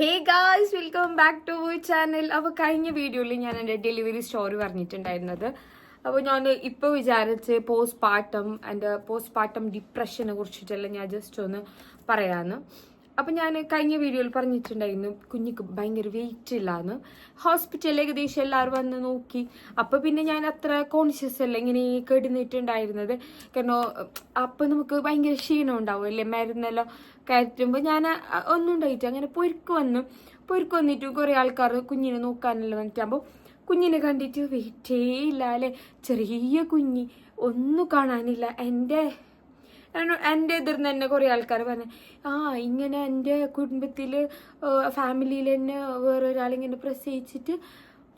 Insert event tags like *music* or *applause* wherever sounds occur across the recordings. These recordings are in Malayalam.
Hey guys welcome back to channel അപ്പോൾ കഴിഞ്ഞ വീഡിയോയിൽ ഞാൻ എന്റെ ഡെലിവറി സ്റ്റോറി പറഞ്ഞിട്ടുണ്ടായിരുന്നത്. അപ്പോൾ ഞാൻ ഇപ്പോൾ വിചാരിച്ച് പോസ്റ്റ് പാർട്ടം എന്റെ പോസ്റ്റ് പാർട്ടം ഡിപ്രഷനെ കുറിച്ചിട്ടെല്ലാം ഞാൻ ജസ്റ്റ് ഒന്ന് പറയാമെന്ന് അപ്പം ഞാൻ കഴിഞ്ഞ വീഡിയോയിൽ പറഞ്ഞിട്ടുണ്ടായിരുന്നു കുഞ്ഞിക്ക് ഭയങ്കര വെയിറ്റ് ഇല്ലാന്ന്. ഹോസ്പിറ്റലിൽ ഏകദേശം എല്ലാവരും വന്ന് നോക്കി. അപ്പോൾ പിന്നെ ഞാൻ അത്ര കോൺഷ്യസ് അല്ല ഇങ്ങനെ കെടുന്നിട്ടുണ്ടായിരുന്നത്. കാരണം അപ്പം നമുക്ക് ഭയങ്കര ക്ഷീണം ഉണ്ടാവും അല്ലേ? മരുന്നെല്ലാം കയറ്റുമ്പോൾ ഞാൻ ഒന്നും ഉണ്ടായിട്ട് അങ്ങനെ പൊരുക്ക് വന്നു. പൊരുക്ക് വന്നിട്ട് കുറേ ആൾക്കാർ കുഞ്ഞിനെ നോക്കാനെല്ലാം വന്നിട്ടാകുമ്പോൾ കുഞ്ഞിനെ കണ്ടിട്ട് വെയിറ്റേ ഇല്ല അല്ലേ? ചെറിയ കുഞ്ഞി ഒന്നും കാണാനില്ല. എന്റെ എന്റെ എതിർന്ന് തന്നെ കുറേ ആൾക്കാർ പറഞ്ഞു ആ ഇങ്ങനെ എന്റെ കുടുംബത്തിൽ ഫാമിലിയിൽ തന്നെ വേറൊരാളിങ്ങനെ പ്രസവിച്ചിട്ട്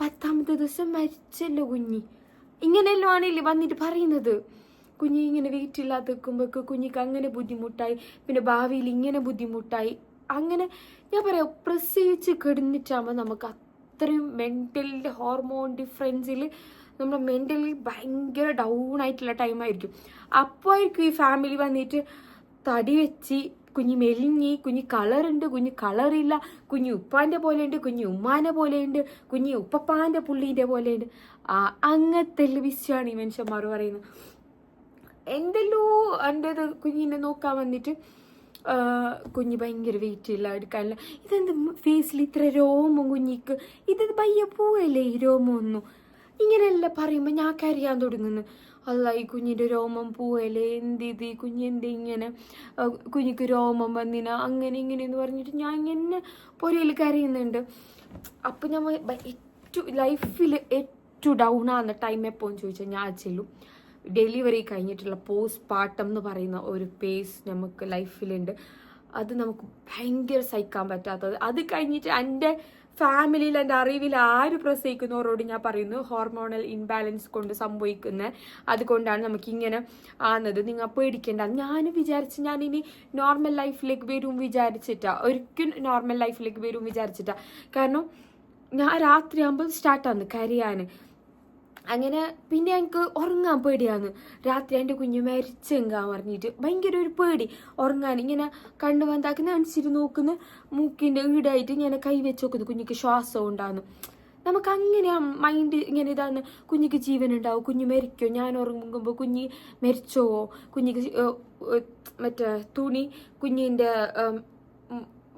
പത്താമത്തെ ദിവസം മരിച്ചല്ലോ കുഞ്ഞി. ഇങ്ങനെയല്ലോ ആണല്ലേ വന്നിട്ട് പറയുന്നത്. കുഞ്ഞി ഇങ്ങനെ വെയിറ്റ് ഇല്ലാതെ നിൽക്കുമ്പോഴേക്ക് കുഞ്ഞിക്ക് അങ്ങനെ ബുദ്ധിമുട്ടായി പിന്നെ ഭാവിയിൽ ഇങ്ങനെ ബുദ്ധിമുട്ടായി. അങ്ങനെ ഞാൻ പറയാം പ്രസവിച്ച് കിടന്നിട്ടാകുമ്പോൾ നമുക്ക് അത്രയും മെന്റൽ ഹോർമോൺ ഡിഫറൻസിൽ നമ്മൾ മെന്റലി ഭയങ്കര ഡൗൺ ആയിട്ടുള്ള ടൈമായിരിക്കും അപ്പോൾ ഈ ഫാമിലി വന്നിട്ട് തടി വെച്ച് കുഞ്ഞ് മെലിഞ്ഞി കുഞ്ഞ് കളറുണ്ട് കുഞ്ഞ് കളറില്ല കുഞ്ഞ് ഉപ്പാന്റെ പോലെയുണ്ട് കുഞ്ഞ് ഉമ്മാനെ പോലെയുണ്ട് കുഞ്ഞ് ഉപ്പപ്പാന്റെ പുള്ളീന്റെ പോലെയുണ്ട് ആ അങ്ങനത്തെ വിശ്വാണ് ഈ മനുഷ്യന്മാർ പറയുന്നത്. എന്തെല്ലോ എന്റെത് കുഞ്ഞിനെ നോക്കാൻ വന്നിട്ട് കുഞ്ഞ് ഭയങ്കര വെയിറ്റ് ഇല്ല എടുക്കാനില്ല ഇതെന്ത് ഫേസിൽ ഇത്ര രോമം കുഞ്ഞിക്ക്? ഇത് പയ്യ പോവല്ലേ ഈ രോമം ഒന്നും? ഇങ്ങനെയല്ല പറയുമ്പോൾ ഞാൻ കരിയാൻ തുടങ്ങുന്നു. അല്ല ഈ കുഞ്ഞിന്റെ രോമം പോവല്ലേ? എന്ത് ഇത്? ഈ കുഞ്ഞ് എന്ത് ഇങ്ങനെ കുഞ്ഞിക്ക് രോമം വന്നിന? അങ്ങനെ ഇങ്ങനെ എന്ന് പറഞ്ഞിട്ട് ഞാൻ ഇങ്ങനെ പുരയിൽ കരയുന്നുണ്ട്. അപ്പം ഞാൻ ഏറ്റവും ലൈഫിൽ ഏറ്റവും ഡൗൺ ആകുന്ന ടൈം എപ്പോഴും ചോദിച്ചാൽ ഞാൻ ചെല്ലും. ഡെലിവറി കഴിഞ്ഞിട്ടുള്ള പോസ്റ്റ് പാർട്ടം എന്ന് പറയുന്ന ഒരു പേസ് നമുക്ക് ലൈഫിലുണ്ട്. അത് നമുക്ക് ഭയങ്കര സഹിക്കാൻ പറ്റാത്തത്. അത് കഴിഞ്ഞിട്ട് എന്റെ ഫാമിലിയിൽ എന്റെ അറിവിൽ ആര് പ്രസവിക്കുന്നവരോട് ഞാൻ പറയുന്നു ഹോർമോണൽ ഇൻബാലൻസ് കൊണ്ട് സംഭവിക്കുന്നത് അതുകൊണ്ടാണ് നമുക്കിങ്ങനെ ആകുന്നത് നിങ്ങൾ പേടിക്കേണ്ട. ഞാൻ വിചാരിച്ച് ഞാൻ ഇനി നോർമൽ ലൈഫിലേക്ക് വരും വിചാരിച്ചിട്ടാ. ഒരിക്കലും നോർമൽ ലൈഫിലേക്ക് വരും വിചാരിച്ചിട്ടാ. കാരണം ഞാൻ രാത്രിയാകുമ്പോൾ സ്റ്റാർട്ടാണ് കരയാൻ അങ്ങനെ പിന്നെ എനിക്ക് ഉറങ്ങാൻ പേടിയാണ്. രാത്രി എന്റെ കുഞ്ഞ് മരിച്ചെങ്കാൻ പറഞ്ഞിട്ട് ഭയങ്കര ഒരു പേടി. ഉറങ്ങാൻ ഇങ്ങനെ കണ്ണു വന്നാക്കുന്ന അണിച്ചിട്ട് നോക്കുന്ന. മൂക്കിന്റെ ഈടായിട്ട് ഇങ്ങനെ കൈ വെച്ച് നോക്കുന്നു. കുഞ്ഞിക്ക് ശ്വാസം ഉണ്ടാകുന്നു. നമുക്ക് അങ്ങനെ മൈൻഡ് ഇങ്ങനെ ഇതാണ്. കുഞ്ഞിക്ക് ജീവൻ ഉണ്ടാവും. കുഞ്ഞ് മരിക്കോ? ഞാൻ ഉറങ്ങുമ്പോൾ കുഞ്ഞ് മരിച്ചോ? കുഞ്ഞിക്ക് മറ്റേ തുണി കുഞ്ഞിന്റെ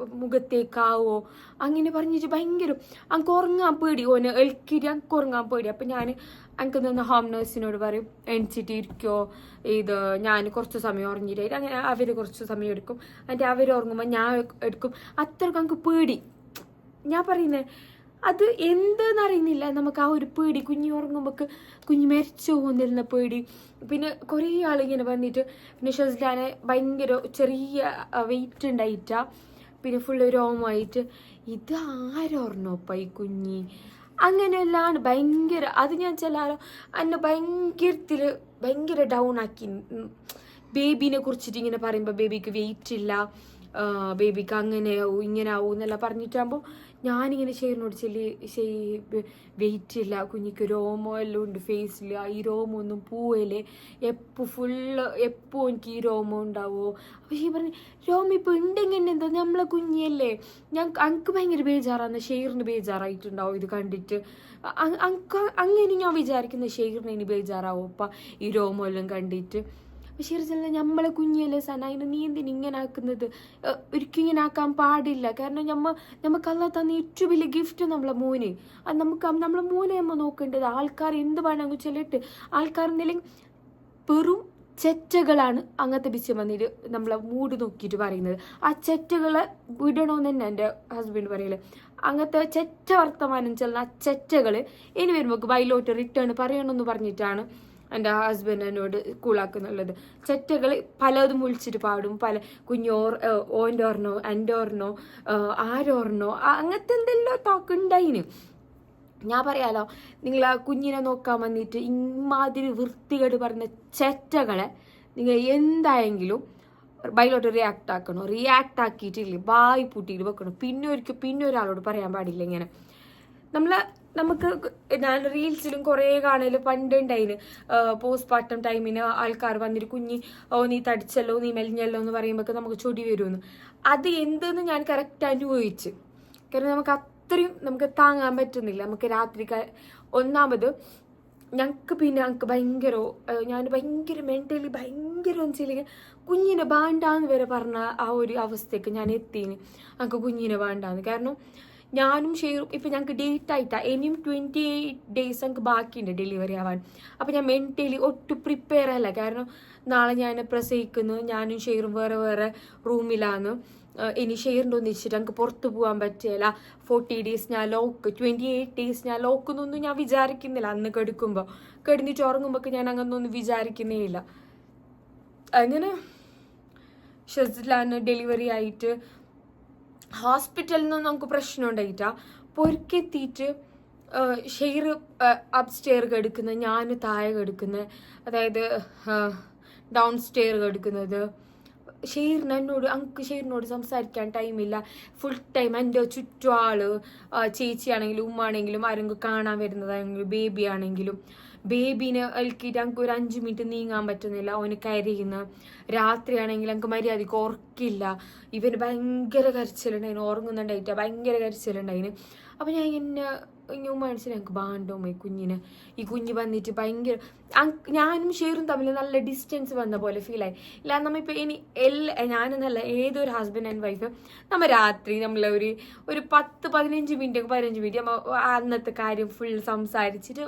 മുഖത്തേക്കാവോ? അങ്ങനെ പറഞ്ഞിട്ട് ഭയങ്കര അങ്ങ് ഉറങ്ങാൻ പേടി. ഓന് എൽക്കിരി അങ്ങ് ഉറങ്ങാൻ പേടി. അപ്പം ഞാൻ എനിക്ക് നിന്ന് ഹോം നേഴ്സിനോട് പറയും എണിച്ചിട്ട് ഇരിക്കോ. ഇത് ഞാൻ കുറച്ച് സമയം ഉറങ്ങിയിട്ട് അങ്ങനെ അവർ കുറച്ച് സമയം എടുക്കും. എന്നിട്ട് അവർ ഉറങ്ങുമ്പോൾ ഞാൻ എടുക്കും. അത്രക്കും അങ്ങ് പേടി. ഞാൻ പറയുന്നത് അത് എന്തെന്ന് അറിയുന്നില്ല. നമുക്ക് ആ ഒരു പേടി കുഞ്ഞു ഉറങ്ങുമ്പോൾ കുഞ്ഞ് മരിച്ചു പോകുന്നിരുന്ന പേടി. പിന്നെ കുറേ ആളിങ്ങനെ വന്നിട്ട് പിന്നെ ഷസ്ലാനെ ഭയങ്കര ചെറിയ വെയിറ്റ് ഉണ്ടായിട്ടാ. പിന്നെ ഫുള്ള് രോമമായിട്ട് ഇത് ആരോർണോപ്പ ഈ കുഞ്ഞി? അങ്ങനെയെല്ലാം ഭയങ്കര അത് ഞാൻ ചിലാരോ എന്നെ ഭയങ്കരത്തിൽ ഭയങ്കര ഡൗൺ ആക്കി. ബേബീനെ കുറിച്ചിട്ട് ഇങ്ങനെ പറയുമ്പോൾ ബേബിക്ക് വെയിറ്റ് ഇല്ല ബേബിക്ക് അങ്ങനെ ആവും ഇങ്ങനെ ആവും എന്നെല്ലാം പറഞ്ഞിട്ടാകുമ്പോൾ ഞാനിങ്ങനെ ഷെയറിനോട് ചെല്ലി ഷെയ് വെയിറ്റ് ഇല്ല കുഞ്ഞിക്ക് രോമോ എല്ലാം ഉണ്ട് ഫേസിൽ ഈ രോമോ ഒന്നും പോവല്ലേ? എപ്പോൾ ഫുള്ള് എപ്പോൾ എനിക്ക് ഈ രോമോ ഉണ്ടാവോ? അപ്പോൾ ഷെയ് പറഞ്ഞു രോമം ഇപ്പോൾ ഉണ്ടെങ്കിൽ തന്നെ എന്താ നമ്മളെ കുഞ്ഞിയല്ലേ? ഞാൻ അങ്ക് ഭയങ്കര ബേജാറാണ് ഷെയറിന് ബേജാറായിട്ടുണ്ടാവും ഇത് കണ്ടിട്ട്. അങ്ങനെ ഞാൻ വിചാരിക്കുന്ന ഷെയറിന് ഇനി ബേജാറാവും അപ്പം ഈ രോമോ എല്ലാം കണ്ടിട്ട്? പക്ഷേ ചെല്ല നമ്മളെ കുഞ്ഞല്ലേ സന? അതിന് നീ എന്തിനു ഇങ്ങനെ ആക്കുന്നത്? ഒരിക്കലും ഇങ്ങനെ ആക്കാൻ പാടില്ല. കാരണം നമ്മ നമുക്ക് അല്ല തന്ന ഏറ്റവും വലിയ ഗിഫ്റ്റ് നമ്മളെ മോന്. അത് നമുക്ക് നമ്മളെ മോനെ നമ്മൾ നോക്കേണ്ടത്. ആൾക്കാർ എന്ത് വേണമെങ്കിൽ ചെല്ലിട്ട്. ആൾക്കാർ എന്തെങ്കിലും വെറും ചെറ്റകളാണ് അങ്ങനത്തെ ബിച്ച് വന്നിട്ട് നമ്മളെ മൂട് നോക്കിയിട്ട് പറയുന്നത്. ആ ചെറ്റകളെ വിടണമെന്ന് തന്നെ എന്റെ ഹസ്ബൻഡ് പറയൽ. അങ്ങനത്തെ ചെറ്റ വർത്തമാനം ചെല്ലുന്ന ആ ചെറ്റകൾ ഇനി വരുമ്പോൾ ബൈലോട്ട് റിട്ടേൺ പറയണമെന്ന് പറഞ്ഞിട്ടാണ് എന്റെ ഹസ്ബൻഡ് എന്നോട് കൂളാക്കുന്നുള്ളത്. ചെറ്റകൾ പലതും വിളിച്ചിട്ട് പാടും. പല കുഞ്ഞോർ ഓന്റെ ഓർണോ എന്റെ ഓർണോ ആരോർണോ അങ്ങനത്തെ എന്തെല്ലോ ടോക്ക് ഉണ്ടായിന് ഞാൻ പറയാലോ നിങ്ങൾ ആ കുഞ്ഞിനെ നോക്കാൻ വന്നിട്ട് ഇമാതിരി വൃത്തികേട് പറഞ്ഞ ചെറ്റകളെ നിങ്ങൾ എന്തായെങ്കിലും ബൈലോട്ട് റിയാക്ട് ആക്കണം? റിയാക്ട് ആക്കിയിട്ടില്ലേ? വായി പൂട്ടിയിട്ട് വെക്കണം? പിന്നെ ഒരിക്കൽ പിന്നെ ഒരാളോട് പറയാൻ പാടില്ല ഇങ്ങനെ. നമ്മളെ നമുക്ക് ഞാൻ റീൽസിലും കുറേ കാണലും പണ്ടുണ്ടായിന്. പോസ്റ്റ് പാർട്ടം ടൈമിന് ആൾക്കാർ വന്നിട്ട് കുഞ്ഞി ഓ നീ തടിച്ചല്ലോ നീ മെലിഞ്ഞല്ലോ എന്ന് പറയുമ്പോൾ നമുക്ക് ചൊടി വരുമെന്ന് അത് എന്തെന്ന് ഞാൻ കറക്റ്റ് അനുഭവിച്ച് കാരണം നമുക്ക് അത്രയും നമുക്ക് താങ്ങാൻ പറ്റുന്നില്ല. നമുക്ക് രാത്രി ഒന്നാമത് ഞങ്ങൾക്ക് പിന്നെ ഞങ്ങൾക്ക് ഭയങ്കര ഞാൻ ഭയങ്കര മെന്റലി ഭയങ്കര വെച്ചില്ലെങ്കിൽ കുഞ്ഞിനെ ബാണ്ടാന്ന് വരെ പറഞ്ഞ ആ ഒരു അവസ്ഥയ്ക്ക് ഞാൻ എത്തിന്. ഞങ്ങൾക്ക് കുഞ്ഞിനെ ബാണ്ടാന്ന് കാരണം ഞാനും ഷെയറും ഇപ്പം ഞങ്ങൾക്ക് ഡേറ്റ് ആയിട്ടാ. ഇനിയും ട്വന്റി എയ്റ്റ് ഡേയ്സ് ഞങ്ങൾക്ക് ബാക്കിയുണ്ട് ഡെലിവറി ആവാൻ. അപ്പം ഞാൻ മെന്റലി ഒട്ടും പ്രിപ്പയർ അല്ല. കാരണം നാളെ ഞാൻ പ്രസവിക്കുന്നു. ഞാനും ഷെയറും വേറെ വേറെ റൂമിലാണ് ഇനി ഷെയറിന്റെ ഒന്നിച്ചിട്ട് ഞങ്ങൾക്ക് പുറത്ത് പോകാൻ പറ്റില്ല ഫോർട്ടി ഡേയ്സ് ഞാൻ ലോക്ക് ട്വന്റി എയ്റ്റ് ഡേയ്സ് ഞാൻ ലോക്കുന്നൊന്നും ഞാൻ വിചാരിക്കുന്നില്ല. അന്ന് കെടുക്കുമ്പോൾ കെടുന്നിട്ട് ഉറങ്ങുമ്പോൾ ഞാൻ അങ്ങനൊന്നും വിചാരിക്കുന്നേ ഇല്ല. അങ്ങനെ ഷെസ്ലാന് ഡെലിവറി ആയിട്ട് ഹോസ്പിറ്റലിൽ നിന്ന് നമുക്ക് പ്രശ്നം ഉണ്ടായിട്ടാ. പൊരുക്കെത്തിയിട്ട് ഷെയർ അപ് സ്റ്റെയർ കെടുക്കുന്നത് ഞാൻ താഴെ കെടുക്കുന്നത് അതായത് ഡൗൺ സ്റ്റെയർ കെടുക്കുന്നത്. ഷെയറിന് എന്നോട് അങ്ക് ഷെയറിനോട് സംസാരിക്കാൻ ടൈമില്ല ഫുൾ ടൈം എന്റെ ചുറ്റും ആൾ ആ, ചേച്ചിയാണെങ്കിലും ഉമ്മാണെങ്കിലും ആരെങ്കിലും കാണാൻ വരുന്നതാണെങ്കിലും ബേബി ആണെങ്കിലും. ബേബീനെ അൽക്കിയിട്ട് ഞങ്ങൾക്ക് ഒരു അഞ്ച് മിനിറ്റ് നീങ്ങാൻ പറ്റുന്നില്ല. ഓന് കരയുന്ന. രാത്രിയാണെങ്കിൽ ഞങ്ങൾക്ക് മര്യാദയ്ക്ക് ഉറക്കില്ല. ഇവന് ഭയങ്കര കരച്ചിലുണ്ടായിന്. ഉറങ്ങുന്നുണ്ടായിട്ട് ഭയങ്കര കരച്ചിലുണ്ടായിന്. അപ്പം ഞാൻ ഇങ്ങനെ ഇങ്ങനെ മനസ്സിൽ ഞങ്ങൾക്ക് ബാണ്ടോ ഈ കുഞ്ഞിനെ? ഈ കുഞ്ഞ് വന്നിട്ട് ഭയങ്കര ഞാനും ഷെയറും തമ്മിൽ നല്ല ഡിസ്റ്റൻസ് വന്ന പോലെ ഫീലായി ഇല്ല നമ്മളിപ്പോൾ ഇനി എല്ലാ ഞാനെന്നല്ല ഏതൊരു ഹസ്ബൻഡ് ആൻഡ് വൈഫ് നമ്മൾ രാത്രി നമ്മൾ ഒരു ഒരു പത്ത് പതിനഞ്ച് മിനിറ്റ് പതിനഞ്ച് മിനിറ്റ് അന്നത്തെ കാര്യം ഫുൾ സംസാരിച്ചിട്ട്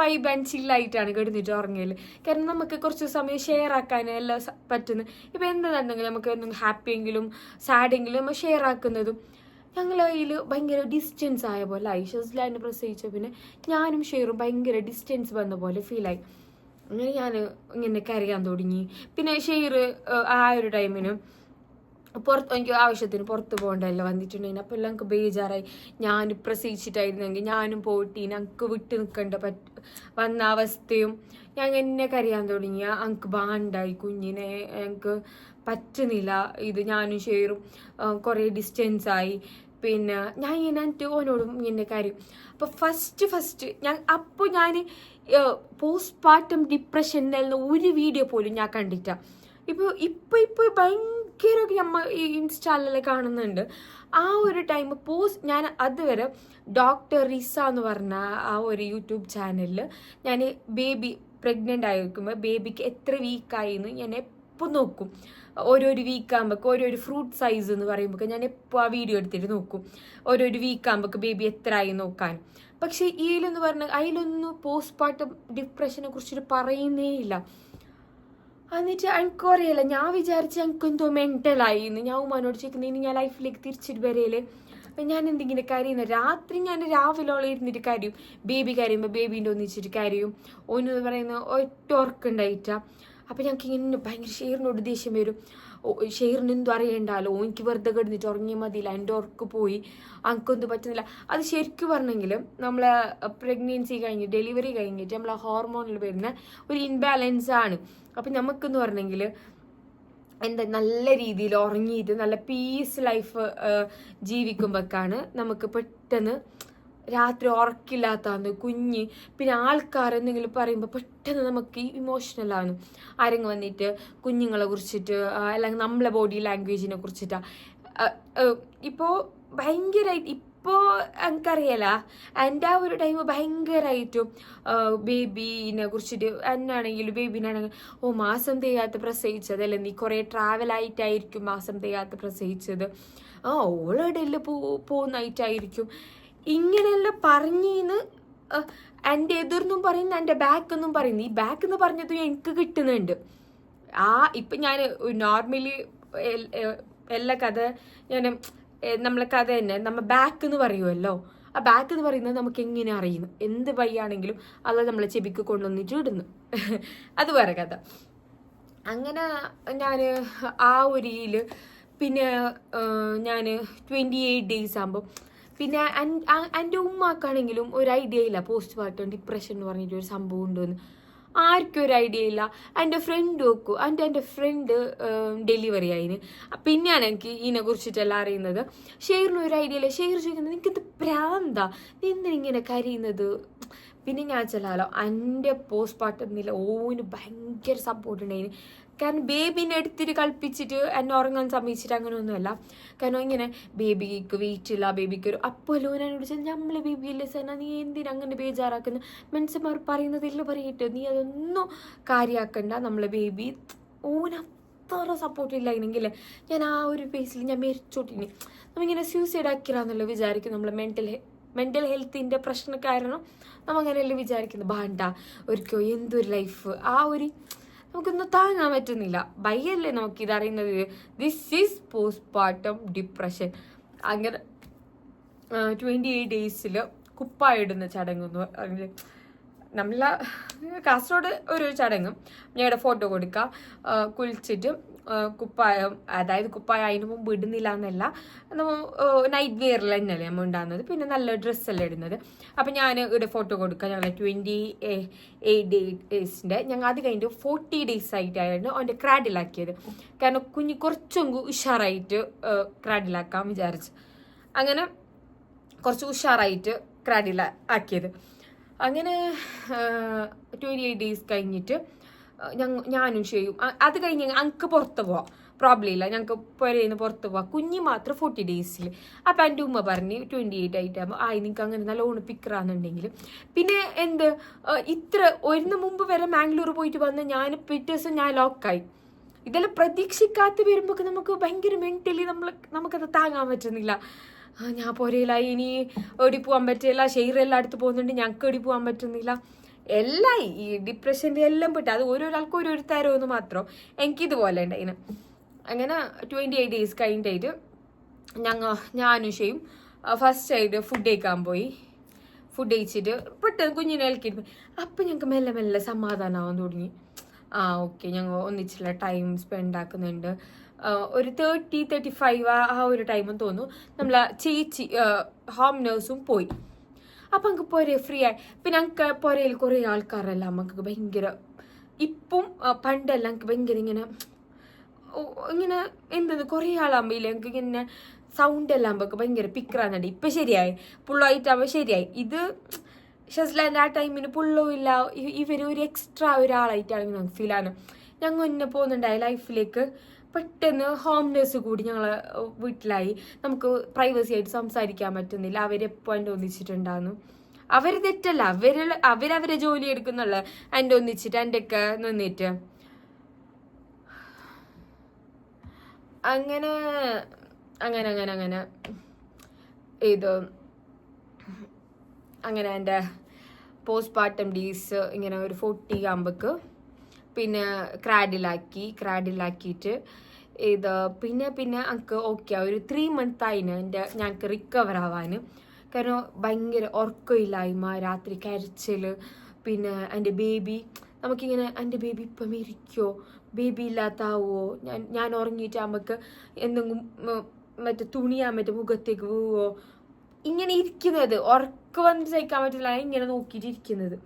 വൈബ് ആൻഡ് ചില്ലായിട്ടാണ് കിടന്നിട്ട് ഉറങ്ങിയത് കാരണം നമുക്ക് കുറച്ച് സമയം ഷെയർ ആക്കാൻ എല്ലാം പറ്റുന്ന. ഇപ്പം എന്താണെന്നെങ്കിലും നമുക്ക് എന്തെങ്കിലും ഹാപ്പി എങ്കിലും സാഡ് എങ്കിലും നമ്മൾ ഷെയർ ആക്കുന്നതും ഞങ്ങൾ അതിൽ ഭയങ്കര ഡിസ്റ്റൻസ് ആയ പോലെ ആയി. ഷെസ്ലാൻഡ് പ്രസവിച്ച പിന്നെ ഞാനും ഷെയറും ഭയങ്കര ഡിസ്റ്റൻസ് വന്ന പോലെ ഫീലായി അങ്ങനെ ഞാൻ ഇങ്ങനെ കരയാൻ തുടങ്ങി. പിന്നെ ഷെയർ ആ ഒരു ടൈമിന് പുറത്ത് എനിക്ക് ആവശ്യത്തിന് പുറത്ത് പോകണ്ടല്ലോ വന്നിട്ടുണ്ടെങ്കിൽ. അപ്പോൾ എല്ലാം എനിക്ക് ബേജാറായി. ഞാൻ പ്രസവിച്ചിട്ടായിരുന്നെങ്കിൽ ഞാനും പോയിട്ട് എനിക്ക് വിട്ടു നിൽക്കേണ്ട പറ്റ വന്ന അവസ്ഥയും ഞാൻ എന്നെ കരയാൻ തുടങ്ങിയ എനിക്ക് ബാണ്ടായി കുഞ്ഞിനെ. എനിക്ക് പറ്റുന്നില്ല. ഇത് ഞാനും ഷെയറും കുറേ ഡിസ്റ്റൻസ് ആയി. പിന്നെ ഞാൻ ഇങ്ങനെ എന്റെ ഓനോടും ഇങ്ങനെ കാര്യം. അപ്പോൾ ഫസ്റ്റ് ഫസ്റ്റ് ഞാൻ അപ്പോൾ ഞാൻ പോസ്റ്റ് പാർട്ടം ഡിപ്രഷൻ എന്ന ഒരു വീഡിയോ പോലും ഞാൻ കണ്ടിട്ടാണ് ഇപ്പോൾ ഇപ്പോൾ ഇപ്പോൾ ഭയങ്കരമൊക്കെ നമ്മൾ ഈ ഇൻസ്റ്റാളിൽ കാണുന്നുണ്ട്. ആ ഒരു ടൈം പോസ്റ്റ് ഞാൻ അതുവരെ ഡോക്ടർ റിസ എന്ന് പറഞ്ഞ ആ ഒരു യൂട്യൂബ് ചാനലിൽ ഞാൻ ബേബി പ്രഗ്നന്റ് ആയിരിക്കുമ്പോൾ ബേബിക്ക് എത്ര വീക്കായി എന്ന് ഞാൻ എപ്പോൾ നോക്കും. ഓരോരു വീക്ക് ആകുമ്പോൾ ഓരോരു ഫ്രൂട്ട് സൈസ് എന്ന് പറയുമ്പോൾ ഞാൻ എപ്പോൾ ആ വീഡിയോ എടുത്തിട്ട് നോക്കും. ഓരോരു വീക്ക് ആകുമ്പോൾ ബേബി എത്ര ആയി നോക്കാൻ. പക്ഷേ ഇതിലെന്ന് പറഞ്ഞാൽ അതിലൊന്നും പോസ്റ്റ് പാർട്ടം ഡിപ്രഷനെ കുറിച്ചിട്ട് പറയുന്നേ ഇല്ല. എന്നിട്ട് എനിക്ക് അറിയില്ല. ഞാൻ വിചാരിച്ച എനിക്ക് എന്തോ മെന്റലായി എന്ന് ഞാൻ ഉമ്മനോട് ചോദിക്കുന്നത് ഇനി ഞാൻ ലൈഫിലേക്ക് തിരിച്ചിട്ട് വരയിൽ ഞാൻ എന്തെങ്കിലും കരയുന്ന രാത്രി ഞാൻ രാവിലെ ഇരുന്നിട്ട് കരയും. ബേബി കരയുമ്പോൾ ബേബീന്റെ ഒന്നിച്ചിട്ട് കരയും. ഒന്ന് പറയുന്ന ഒറ്റ ഉറക്കുണ്ടായിട്ടാ അപ്പം ഞങ്ങൾക്ക് ഇങ്ങനെ ഭയങ്കര ഷെയറിനോട് ദേഷ്യം വരും. ഷെയറിന് എന്തും അറിയണ്ടാലോ? എനിക്ക് വെറുതെ കിടന്നിട്ട് ഉറങ്ങിയാൽ മതിയില്ല. എന്റെ ഉറക്ക് പോയി. അനക്കൊന്നും പറ്റുന്നില്ല. അത് ശരിക്കും പറഞ്ഞെങ്കിൽ നമ്മളെ പ്രഗ്നൻസി കഴിഞ്ഞ് ഡെലിവറി കഴിഞ്ഞിട്ട് നമ്മളെ ഹോർമോണിൽ വരുന്ന ഒരു ഇൻബാലൻസ് ആണ്. അപ്പം നമുക്കെന്ന് പറഞ്ഞെങ്കിൽ എന്താ നല്ല രീതിയിൽ ഉറങ്ങിയിട്ട് നല്ല പീസ് ലൈഫ് ജീവിക്കുമ്പോഴേക്കാണ് നമുക്ക് പെട്ടെന്ന് രാത്രി ഉറക്കില്ലാത്തതാണ് കുഞ്ഞ് പിന്നെ ആൾക്കാർ എന്തെങ്കിലും പറയുമ്പോൾ പെട്ടെന്ന് നമുക്ക് ഇമോഷണലാണ് ആരെങ്കിലും വന്നിട്ട് കുഞ്ഞുങ്ങളെ കുറിച്ചിട്ട് അല്ലെങ്കിൽ നമ്മളെ ബോഡി ലാംഗ്വേജിനെ കുറിച്ചിട്ടാണ് ഇപ്പോൾ ഭയങ്കരമായിട്ട് ഇപ്പോൾ എനിക്കറിയില്ല എന്റെ ആ ഒരു ടൈം ഭയങ്കരമായിട്ടും ബേബീനെ കുറിച്ചിട്ട് എന്നാണെങ്കിലും ബേബീനാണെങ്കിലും ഓ മാസം തികയാത്ത അല്ലെ നീ? കുറേ ട്രാവലായിട്ടായിരിക്കും മാസം തികയാത്ത പ്രസവിച്ചത്. ആ ഓളിടയിൽ പോ പോകുന്നതായിട്ടായിരിക്കും ഇങ്ങനെയെല്ലാം പറഞ്ഞിന്ന് എന്റെ എതിർന്നും പറയുന്നു എന്റെ ബാക്ക് എന്നും പറയുന്നു. ഈ ബാക്ക് എന്ന് പറഞ്ഞതും എനിക്ക് കിട്ടുന്നുണ്ട്. ആ ഇപ്പം ഞാൻ നോർമലി എല്ലാ കഥ ഞാൻ നമ്മളെ കഥ തന്നെ നമ്മൾ ബാക്ക് എന്ന് പറയുമല്ലോ ആ ബാക്ക് എന്ന് പറയുന്നത് നമുക്ക് എങ്ങനെ അറിയുന്നു? എന്ത് വയ്യാണെങ്കിലും അത് നമ്മളെ ചെവിക്ക് കൊണ്ടുവന്നിട്ട് ഇടുന്നു *laughs* അത് വേറെ കഥ. അങ്ങനെ ഞാൻ ആ ഒരു പിന്നെ ഞാൻ ട്വന്റി എയ്റ്റ് ഡേയ്സ് ആകുമ്പോൾ പിന്നെ എന്റെ ഉമ്മാക്കാണെങ്കിലും ഒരു ഐഡിയ ഇല്ല. പോസ്റ്റ് പാർട്ടം ഡിപ്രഷൻ എന്ന് പറഞ്ഞിട്ട് ഒരു സംഭവം ഉണ്ടെന്ന്. ആർക്കും ഒരു ഐഡിയ ഇല്ല. എന്റെ ഫ്രണ്ട് നോക്കൂ. എന്റെ എന്റെ ഫ്രണ്ട് ഡെലിവറി ആയിന്. പിന്നെയാണ് എനിക്ക് ഇതിനെ കുറിച്ചിട്ടെല്ലാം അറിയുന്നത്. ഷെയറിന് ഒരു ഐഡിയ ഇല്ല. ഷെയർ ചോദിക്കുന്നത് എനിക്കിത് പ്രാന്താ നീ കരയുന്നത്? പിന്നെ ഞാൻ ചെല്ലാലോ എന്റെ പോസ്റ്റ് പാർട്ടം നില ഓന് ഭയങ്കര സപ്പോർട്ട് ഉണ്ടായിന് കാരണം ബേബിനെ എടുത്തിട്ട് കളിപ്പിച്ചിട്ട് എന്നെ ഉറങ്ങാൻ സമ്മതിച്ചിട്ട് അങ്ങനെയൊന്നുമല്ല. കാരണം ഇങ്ങനെ ബേബിക്ക് വെയിറ്റ് ഇല്ല ബേബിക്ക് ഒരു അപ്പോലോ ഞാൻ വിളിച്ചാൽ നമ്മളെ ബേബി ഇല്ല സന നീ എന്തിനാ അങ്ങനെ ബേജാറാക്കുന്നത് മനുഷ്യന്മാർ പറയുന്നതില്ല പറയിട്ട്. നീ അതൊന്നും കാര്യമാക്കണ്ട നമ്മളെ ബേബി ഓന അത്ര സപ്പോർട്ട് ഇല്ലായിരുന്നെങ്കിൽ ഞാൻ ആ ഒരു ഫേസിൽ ഞാൻ മരിച്ചോട്ടിനി. നമ്മിങ്ങനെ സൂയിസൈഡ് ആക്കിയാന്നല്ലോ വിചാരിക്കും നമ്മൾ മെന്റൽ മെന്റൽ ഹെൽത്തിന്റെ പ്രശ്നം കാരണം നമ്മൾ അങ്ങനെയല്ലേ വിചാരിക്കുന്നത് ബാണ്ട ഒരിക്കോ എന്തൊരു ലൈഫ് ആ ഒരു നമുക്കൊന്നും താങ്ങാൻ പറ്റുന്നില്ല. ഭയല്ലേ നമുക്ക് ഇതറിയുന്നത്? This is postpartum depression അങ്ങനെ ട്വന്റി എയ്റ്റ് ഡേയ്സിൽ കുപ്പായിടുന്ന ചടങ്ങെന്ന്. എന്ന് പറഞ്ഞ് നമ്മളെ കാസർഗോഡ് ഒരു ചടങ്ങ്. ഞങ്ങളുടെ ഫോട്ടോ കൊടുക്കുക കുളിച്ചിട്ട് കുപ്പായം അതായത് കുപ്പായം അതിന് മുമ്പ് ഇടുന്നില്ല എന്നല്ല. നമ്മൾ നൈറ്റ് വെയറിൽ തന്നെയല്ലേ നമ്മൾ ഉണ്ടാകുന്നത് പിന്നെ നല്ല ഡ്രസ്സല്ലേ ഇടുന്നത്. അപ്പം ഞാൻ ഇവിടെ ഫോട്ടോ കൊടുക്കുക ഞങ്ങൾ ട്വന്റി എയ്റ്റ് ഡേയ്സിന്റെ ഞങ്ങൾ അത് കഴിഞ്ഞിട്ട് ഫോർട്ടി ഡേയ്സ് ആയിട്ടായിരുന്നു അവന്റെ ക്രാഡിലാക്കിയത് കാരണം കുഞ്ഞ് കുറച്ചും ഉഷാറായിട്ട് ക്രാഡിലാക്കാൻ വിചാരിച്ചു. അങ്ങനെ കുറച്ച് ഉഷാറായിട്ട് ക്രാഡില ആക്കിയത് അങ്ങനെ ട്വന്റി എയ്റ്റ് ഡേയ്സ് കഴിഞ്ഞിട്ട് ഞാനും ചെയ്യും. അത് കഴിഞ്ഞ് ഞങ്ങൾക്ക് പുറത്ത് പോവാം. പ്രോബ്ലം ഇല്ല. ഞങ്ങൾക്ക് പുരയിന്ന് പുറത്ത് പോവാം. കുഞ്ഞ് മാത്രം ഫോർട്ടി ഡേയ്സിൽ അപ്പം എന്റെ ഉമ്മ പറഞ്ഞ് ട്വന്റി എയ്റ്റ് ആയിട്ടാകുമ്പോൾ ആയി നിങ്ങൾക്ക് അങ്ങനെ നല്ല ഓണ് പിക്കറാന്നുണ്ടെങ്കിൽ പിന്നെ എന്ത് ഇത്ര ഒരു മുമ്പ് വരെ മാംഗ്ലൂർ പോയിട്ട് വന്ന് ഞാൻ പിറ്റേ ദിവസം ഞാൻ ലോക്കായി ഇതെല്ലാം പ്രതീക്ഷിക്കാത്ത വരുമ്പോൾ നമുക്ക് ഭയങ്കര മെന്റലി നമ്മൾ നമുക്കത് താങ്ങാൻ പറ്റുന്നില്ല. ഞാൻ പോരയില്ല ഇനി ഓടി പോകാൻ പറ്റില്ല. ഷെയറെല്ലാം അടുത്ത് പോകുന്നുണ്ട്. ഞങ്ങൾക്ക് ഓടി പോകാൻ പറ്റുന്നില്ല. എല്ലാം ഈ ഡിപ്രഷന്റെ എല്ലാം പെട്ട് അത് ഓരോരാൾക്കും ഓരോരു തരമെന്ന് മാത്രം എനിക്കിതുപോലെ ഉണ്ടായിന്. അങ്ങനെ ട്വന്റി എയ്റ്റ് ഡേയ്സ് കഴിഞ്ഞിട്ടായിട്ട് ഞങ്ങൾ ഞാനും ചെയ്യും ഫസ്റ്റ് ആയിട്ട് ഫുഡ് കഴിക്കാൻ പോയി. ഫുഡ് കഴിച്ചിട്ട് പെട്ടെന്ന് കുഞ്ഞിനെ ഇളക്കിയിട്ട് അപ്പം ഞങ്ങൾക്ക് മെല്ലെ മെല്ലെ സമാധാനമാവാൻ തുടങ്ങി. ആ ഓക്കെ ഞങ്ങൾ ഒന്നിച്ചുള്ള ടൈം സ്പെൻഡ് ആക്കുന്നുണ്ട്. ഒരു തേർട്ടി തേർട്ടി ഫൈവ് ആ ഒരു ടൈമും തോന്നുന്നു. നമ്മളെ ചേച്ചി ഹോം നേഴ്സും പോയി. അപ്പം അങ്ങ് പോരെ ഫ്രീ ആയി. പിന്നെ അങ്ങ് പുരയിൽ കുറേ ആൾക്കാരെല്ലാം നമുക്ക് ഭയങ്കര ഇപ്പം പണ്ടെല്ലാം എനിക്ക് ഭയങ്കര ഇങ്ങനെ ഇങ്ങനെ എന്തെന്ന് കുറേ ആളാകുമ്പോൾ എനിക്ക് ഇങ്ങനെ സൗണ്ട് എല്ലാം ആകുമ്പോൾ ഭയങ്കര പിക്കറാന്നുണ്ട് ഇപ്പം ശരിയായി. പുള്ളായിട്ടാകുമ്പോൾ ശരിയായി. ഇത് ഷസ്ലാന്റെ ആ ടൈമിന് പുള്ളവും ഇല്ല. ഇവർ ഒരു എക്സ്ട്രാ ഒരാളായിട്ടാണ് നമുക്ക് ഫീൽ ആണ് ഞങ്ങൾ ഇന്നെ പോകുന്നുണ്ടായി ലൈഫിലേക്ക്. പെട്ടെന്ന് ഹോം നേഴ്സ് കൂടി ഞങ്ങൾ വീട്ടിലായി. നമുക്ക് പ്രൈവസി ആയിട്ട് സംസാരിക്കാൻ പറ്റുന്നില്ല. അവരെപ്പോൾ എന്റെ ഒന്നിച്ചിട്ടുണ്ടായിരുന്നു അവർ തെറ്റല്ല. അവർ അവരവരെ ജോലി എടുക്കുന്നുള്ള എന്റെ ഒന്നിച്ചിട്ട് എന്റെ ഒക്കെ നിന്നിട്ട്. അങ്ങനെ അങ്ങനെ അങ്ങനെ അങ്ങനെ. ഇത് അങ്ങനെ എന്റെ പോസ്റ്റ് പാർട്ടം ഡീസ് ഇങ്ങനെ ഒരു ഫോർട്ടി ആകുമ്പോൾക്ക് പിന്നെ ക്രാഡിലാക്കി ക്രാഡിലാക്കിയിട്ട് ഇത് പിന്നെ പിന്നെ എനിക്ക് ഓക്കെ ഒരു ത്രീ മന്ത് ആയിന് എന്റെ ഞങ്ങൾക്ക് റിക്കവർ ആവാൻ കാരണം ഭയങ്കര ഉറക്കമില്ലായ്മ രാത്രി കരച്ചിൽ പിന്നെ എന്റെ ബേബി നമുക്കിങ്ങനെ എന്റെ ബേബി ഇപ്പം ഇരിക്കുമോ ബേബി ഇല്ലാത്താവോ? ഞാൻ ഞാൻ ഉറങ്ങിയിട്ട് നമുക്ക് എന്തെങ്കിലും മറ്റേ തുണിയാൻ മറ്റേ മുഖത്തേക്ക് വീവോ ഇങ്ങനെ ഇരിക്കുന്നത്. ഉറക്കം സഹിക്കാൻ പറ്റില്ല. ഇങ്ങനെ നോക്കിയിട്ട് ഇരിക്കുന്നത്.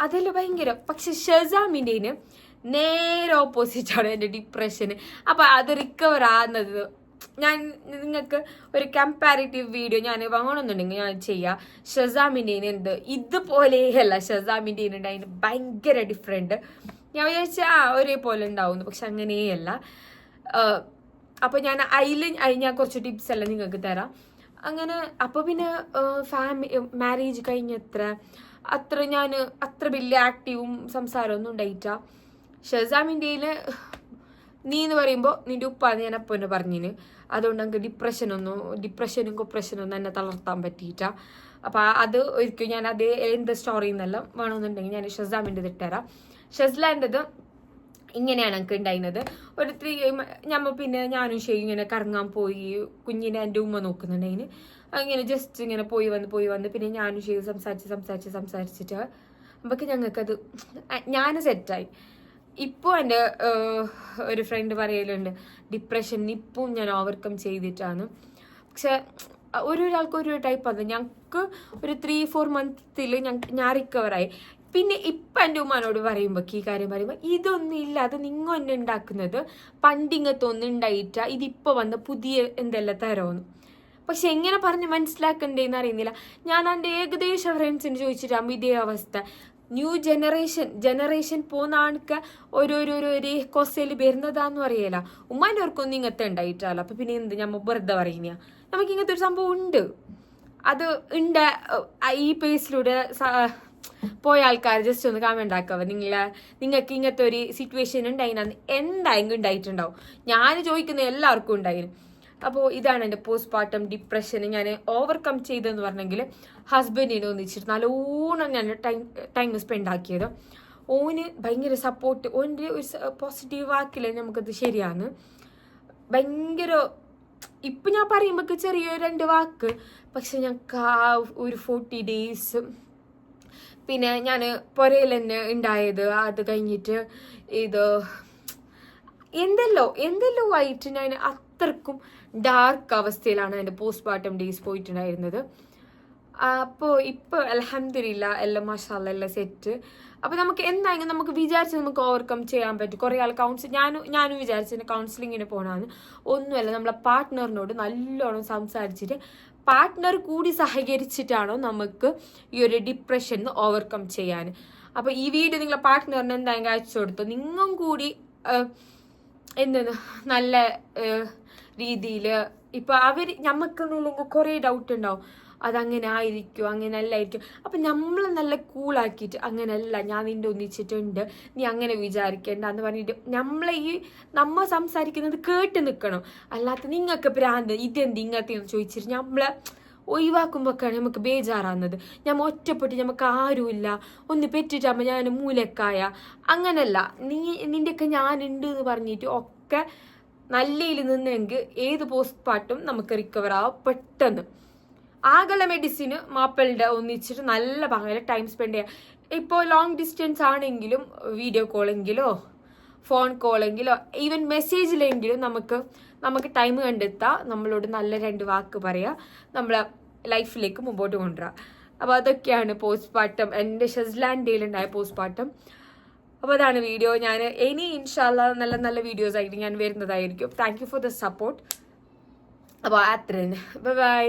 അതെല്ലാം ഭയങ്കര പക്ഷെ ഷസാമിന്റെ നേരെ ഓപ്പോസിറ്റ് ആണ് എന്റെ ഡിപ്രഷന്. അപ്പൊ അത് റിക്കവർ ആകുന്നത് ഞാൻ നിങ്ങൾക്ക് ഒരു കമ്പാരിറ്റീവ് വീഡിയോ ഞാൻ വാങ്ങണമെന്നുണ്ടെങ്കിൽ ഞാൻ ചെയ്യാം. ഷസാമിന്റെ എന്ത്? ഇതുപോലെയല്ല ഷസാമിന്റെ അതിന് ഭയങ്കര ഡിഫറെന്റ് ഞാൻ വിചാരിച്ച ആ ഒരേപോലെ ഉണ്ടാവുന്നു. പക്ഷെ അങ്ങനെയല്ല. അപ്പോൾ അപ്പൊ ഞാൻ അതിൽ ഞാൻ കുറച്ച് ടിപ്സ് എല്ലാം നിങ്ങൾക്ക് തരാം. അങ്ങനെ അപ്പൊ പിന്നെ ഫാമിലി മാരേജ് കഴിഞ്ഞത്ര? അത്ര ഞാൻ അത്ര വലിയ ആക്റ്റീവും സംസാരമൊന്നും ഉണ്ടായിട്ട ഷസാമിന്റെയിൽ നീ എന്ന് പറയുമ്പോൾ നിന്റെ ഉപ്പാന്ന് ഞാൻ അപ്പം തന്നെ പറഞ്ഞിന്. അതുകൊണ്ട് എനിക്ക് ഡിപ്രഷനൊന്നും ഡിപ്രഷനും കൊപ്രഷനൊന്നും എന്നെ തളർത്താൻ പറ്റിയിട്ട. അപ്പം അത് ഒരിക്കലും ഞാൻ അത് എന്ത് സ്റ്റോറി എന്നെല്ലാം വേണമെന്നുണ്ടെങ്കിൽ ഞാൻ ഷെസാമിന്റെ ഇട്ടുതരാം ഷസ്ലാന്റെത് ഇങ്ങനെയാണ് എനിക്ക് ഉണ്ടായിരുന്നത് ഒരു ത്രീ ഞമ്മ പിന്നെ ഞാനും ഷെയ്യും ഇങ്ങനെ കറങ്ങാൻ പോയി കുഞ്ഞിനെ എന്റെ ഉമ്മ നോക്കുന്നുണ്ടായിന്. അങ്ങനെ ജസ്റ്റ് ഇങ്ങനെ പോയി വന്ന് പോയി വന്ന് പിന്നെ ഞാനും ഷെയ്യും സംസാരിച്ച് സംസാരിച്ച് സംസാരിച്ചിട്ട് നമുക്ക് ഞങ്ങൾക്കത് ഞാൻ സെറ്റായി ഇപ്പോൾ എന്റെ ഒരു ഫ്രണ്ട് പറയലുണ്ട് ഡിപ്രഷൻ ഇപ്പം ഞാൻ ഓവർകം ചെയ്തിട്ടാണ്. പക്ഷെ ഒരാൾക്ക് ഒരു ടൈപ്പ് അത് ഞങ്ങൾക്ക് ഒരു ത്രീ ഫോർ മന്ത്സിൽ ഞാൻ റിക്കവറായി പിന്നെ ഇപ്പം എന്റെ ഉമ്മാനോട് പറയുമ്പോൾ ഈ കാര്യം പറയുമ്പോൾ ഇതൊന്നും ഇല്ല അത് നിങ്ങ തന്നെ ഉണ്ടാക്കുന്നത്. പണ്ടിങ്ങത്തൊന്നും ഉണ്ടായിട്ട ഇതിപ്പോൾ വന്ന പുതിയ എന്തെല്ലാം തരമെന്ന് പക്ഷെ എങ്ങനെ പറഞ്ഞ് മനസ്സിലാക്കണ്ടേന്ന് അറിയുന്നില്ല. ഞാൻ എന്റെ ഏകദേശം ഫ്രണ്ട്സിന് ചോദിച്ചിട്ടാകുമ്പോൾ ഇതേ അവസ്ഥ. ന്യൂ ജനറേഷൻ ജനറേഷൻ പോകുന്ന ആൾക്ക് ഓരോരോ ഒരു കൊസയിൽ വരുന്നതാന്ന് പറയല ഉമ്മാന്റെ ഓർക്കൊന്നും ഇങ്ങനത്തെ ഉണ്ടായിട്ടല്ല. അപ്പൊ പിന്നെ എന്ത് ഞമ്മ വെറുതെ പറയുന്ന നമുക്ക് ഇങ്ങനത്തെ ഒരു സംഭവം ഉണ്ട്. അത് ഉണ്ട് ഈ പേസിലൂടെ പോയ ആൾക്കാർ ജസ്റ്റ് ഒന്ന് കാമ ആക്കുക നിങ്ങളെ നിങ്ങൾക്ക് ഇങ്ങനത്തെ ഒരു സിറ്റുവേഷൻ ഉണ്ടായിന്ന് എന്തായെങ്കിലും ഉണ്ടായിട്ടുണ്ടാവും. ഞാൻ ചോദിക്കുന്ന എല്ലാവർക്കും ഉണ്ടായിരുന്നു അപ്പോൾ ഇതാണ് എന്റെ പോസ്റ്റ് പാർട്ടം ഡിപ്രഷൻ ഞാൻ ഓവർകം ചെയ്തതെന്ന് പറഞ്ഞെങ്കിൽ ഹസ്ബൻഡിനെ ഒന്നിച്ചിട്ട് നല്ലോണം ഞാൻ ടൈം ടൈം സ്പെൻഡ് ആക്കിയത്. ഓന് ഭയങ്കര സപ്പോർട്ട് ഓന്റെ ഒരു പോസിറ്റീവ് ആക്കില്ല നമുക്കത് ശരിയാണ്. ഭയങ്കര ഇപ്പം ഞാൻ പറയുമ്പോൾ ചെറിയ രണ്ട് വാക്ക്. പക്ഷെ ആ ഒരു ഫോർട്ടി ഡേയ്സ് പിന്നെ ഞാൻ പുരയിൽ തന്നെ ഉണ്ടായത് അത് കഴിഞ്ഞിട്ട് ഇത് എന്തെല്ലോ എന്തെല്ലോ ആയിട്ട് ഞാൻ അത്രക്കും ഡാർക്ക് അവസ്ഥയിലാണ് എന്റെ പോസ്റ്റ് പാർട്ടം ഡേയ്സ് പോയിട്ടുണ്ടായിരുന്നത്. അപ്പോൾ ഇപ്പോൾ അലഹമില്ല എല്ലാം മസാല എല്ലാം സെറ്റ് അപ്പോൾ നമുക്ക് എന്തായാലും നമുക്ക് വിചാരിച്ച് നമുക്ക് ഓവർകം ചെയ്യാൻ പറ്റും. കുറേ ആൾ കൗൺസിൽ ഞാനും ഞാനും വിചാരിച്ചു കൗൺസിലിങ്ങിന് പോകണമെന്ന് ഒന്നുമല്ല നമ്മളെ പാർട്ട്ണറിനോട് നല്ലോണം സംസാരിച്ചിട്ട് പാർട്ട്ണർ കൂടി സഹകരിച്ചിട്ടാണോ നമുക്ക് ഈ ഒരു ഡിപ്രഷൻ ഓവർകം ചെയ്യാൻ. അപ്പോൾ ഈ വീഡിയോ നിങ്ങളെ പാർട്ട്ണറിന് എന്തായാലും അയച്ചു കൊടുത്തു. നിങ്ങും കൂടി എന്താണ് നല്ല രീതിയിൽ ഇപ്പൊ അവർ ഞമ്മക്കൊന്നുമില്ലെങ്കിൽ കുറേ ഡൗട്ട് ഉണ്ടാവും. അതങ്ങനെ ആയിരിക്കും അങ്ങനെ അല്ലായിരിക്കും അപ്പം നമ്മൾ നല്ല കൂളാക്കിയിട്ട് അങ്ങനെയല്ല ഞാൻ നിന്റെ ഒന്നിച്ചിട്ടുണ്ട് നീ അങ്ങനെ വിചാരിക്കേണ്ട എന്ന് പറഞ്ഞിട്ട് നമ്മളെ ഈ നമ്മൾ സംസാരിക്കുന്നത് കേട്ട് നിൽക്കണം അല്ലാത്ത നിങ്ങൾക്ക് ഭ്രാന്ത് ഇതെന്ത് ഇങ്ങനത്തെ ചോദിച്ചിട്ട് നമ്മളെ ഒഴിവാക്കുമ്പോഴൊക്കെയാണ് നമുക്ക് ബേജാറാകുന്നത്. ഞാൻ ഒറ്റപ്പെട്ട് നമുക്ക് ആരുമില്ല. ഒന്ന് പെറ്റിട്ടാകുമ്പോൾ ഞാൻ മൂലക്കായ. അങ്ങനല്ല. നീ നിന്റെയൊക്കെ ഞാനുണ്ട് എന്ന് പറഞ്ഞിട്ട് ഒക്കെ നല്ലയിൽ നിന്നെങ്കിൽ ഏത് പോസ്റ്റ് പാട്ടും നമുക്ക് റിക്കവർ ആവാം പെട്ടെന്ന്. ആകല മെഡിസിന് മാപ്പിളുടെ ഒന്നിച്ചിട്ട് നല്ല ഭയങ്കര ടൈം സ്പെൻഡ് ചെയ്യാം. ഇപ്പോൾ ലോങ് ഡിസ്റ്റൻസ് ആണെങ്കിലും വീഡിയോ കോളെങ്കിലോ ഫോൺ കോളെങ്കിലോ ഈവൻ മെസ്സേജിലെങ്കിലും നമുക്ക് നമുക്ക് ടൈം കണ്ടെത്താം. നമ്മളോട് നല്ല രണ്ട് വാക്ക് പറയാം. നമ്മളെ ലൈഫിലേക്ക് മുമ്പോട്ട് കൊണ്ടുവരാം. അപ്പോൾ അതൊക്കെയാണ് പോസ്റ്റ് പാർട്ടം എന്റെ ഷെസ്ലാൻഡേയിലുണ്ടായ പോസ്റ്റ് പാർട്ടം അപ്പോൾ അതാണ് വീഡിയോ ഞാൻ ഇനി ഇൻഷാല്ല നല്ല നല്ല വീഡിയോസ് ആയിട്ട് ഞാൻ വരുന്നതായിരിക്കും. Thank you for the support അപ്പോൾ അത്ര തന്നെ ബൈ